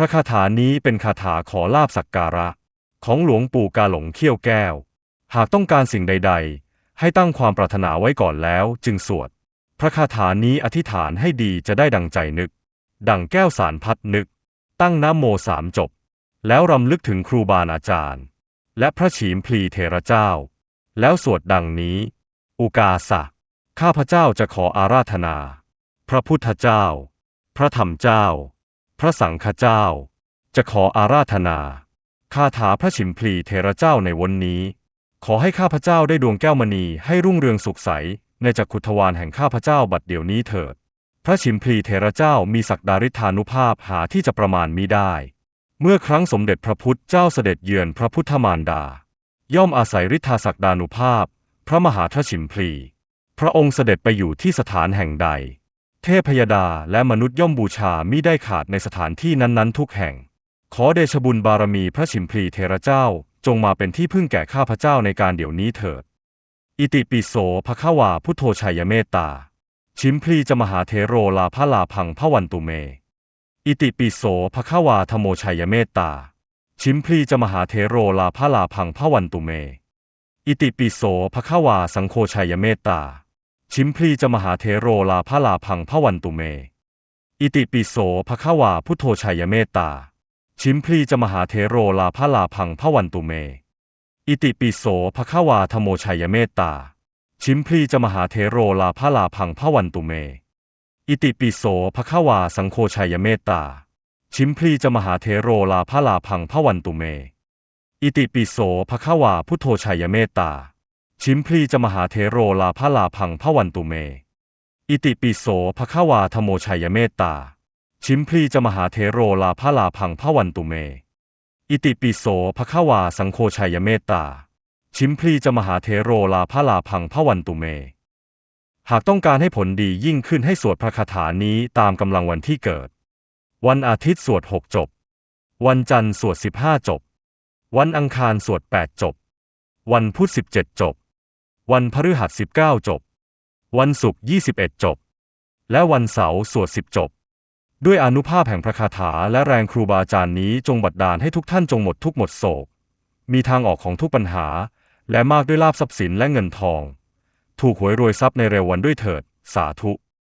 ระคาถานี้เป็นคาถาขอลาบสักการะ ของหลวงปู่กาหลงเขี้ยวแก้ว หากต้องการสิ่งใด ๆ ให้ตั้งความปรารถนาไว้ก่อนแล้วจึงสวด พระคาถานี้อธิษฐานให้ดีจะได้ดังใจนึก ดังแก้วสารพัดนึก ตั้งนะโมสามจบ แล้วรำลึกถึงครูบาอาจารย์ และพระฉีมพลีเทระเจ้า แล้วสวดดังนี้ อุกาสะข้าพเจ้าจะขออาราธนา พระพุทธเจ้า พระธรรมเจ้า พระสังฆเจ้า จะขออาราธนาคาถาพระฉิมพลีเทระเจ้าในวันนี้ ขอให้ข้าพเจ้าได้ดวงแก้วมณีให้รุ่งเรืองสุขใส ในจักขุทวารแห่งข้าพเจ้าบัดเดี๋ยวนี้เถิด พระฉิมพลีเทระเจ้ามีศักดาริธานุภาพหาที่จะประมาณมิได้ เมื่อครั้งสมเด็จพระพุทธเจ้าเสด็จเยือนพระพุทธมารดา ย่อมอาศัยฤทธาศักดานุภาพ พระมหาทฉิมพลี พระองค์เสด็จไปอยู่ที่สถานแห่งใด เทพยดาและมนุษย์ย่อมบูชามิได้ขาดในสถานที่นั้นๆ ทุกแห่ง ขอเดชบุญบารมีพระฉิมพลีเทระเจ้า จงมาเป็นที่พึ่งแก่ข้าพเจ้าในการเดี๋ยวนี้เถิด อิติปิโสภควาพุทโธชัยเมตตา ชิมพลีจะมหาเทโรลาภลาพังพวันตุเม อิติปิโสภควาธโมชัยเมตตา ชิมพลีจะมหาเทโรลาภลาพังพวันตุเม อิติปิโสภควาสังโฆชัยเมตตา ชิมพลีจะมหาเทโรลาภลาพังพวันตุเม อิติปิโสภควาพุทโธชัยเมตตา ชิมพลีจะมหาเทโรลาภลาพังพวันตุเม อิติปิโสภควาธโมชัยเมตตา ชิมพลีจะมหาเทโรลาภลาพังพวันตุเม อิติปิโสภควาสังโฆชัยเมตตา ชิมพลีจะมหาเทโรลาภลาพังพวันตุเม อิติปิโสภควาพุทโธชัยเมตตา ชิมพลีจะมหาเทโรลาภลาพังพวันตุเม อิติปิโสภควาธโมชัยเมตตา ชิมพลีจะมหาเทโรลาภลาพังพวันตุเม อิติปิโสภควาสังโฆชัยเมตตา ชิมพลีจะมหาเทโรลาภลาพังพวันตุเม หากต้องการให้ผลดียิ่งขึ้นให้สวดพระคาถานี้ตามกำลังวันที่เกิด วันอาทิตย์สวดหกจบ วันจันทร์สวดสิบห้าจบ วันอังคารสวดแปดจบ วันพุธสิบเจ็ดจบ วันพฤหัสสิบเก้าจบ วันศุกร์ยี่สิบเอ็ดจบ และวันเสาร์สวดสิบจบ ด้วยอนุภาพแห่งพระคาถาและแรงครูบาอาจารย์นี้จงบัดดาลให้ทุกท่านจงหมดทุกหมดโศก มีทางออกของทุกปัญหา และมากด้วยลาบทรัพย์สินและเงินทอง ถูกหวยรวยทรัพย์ในเร็ววันด้วยเถิด สาธุ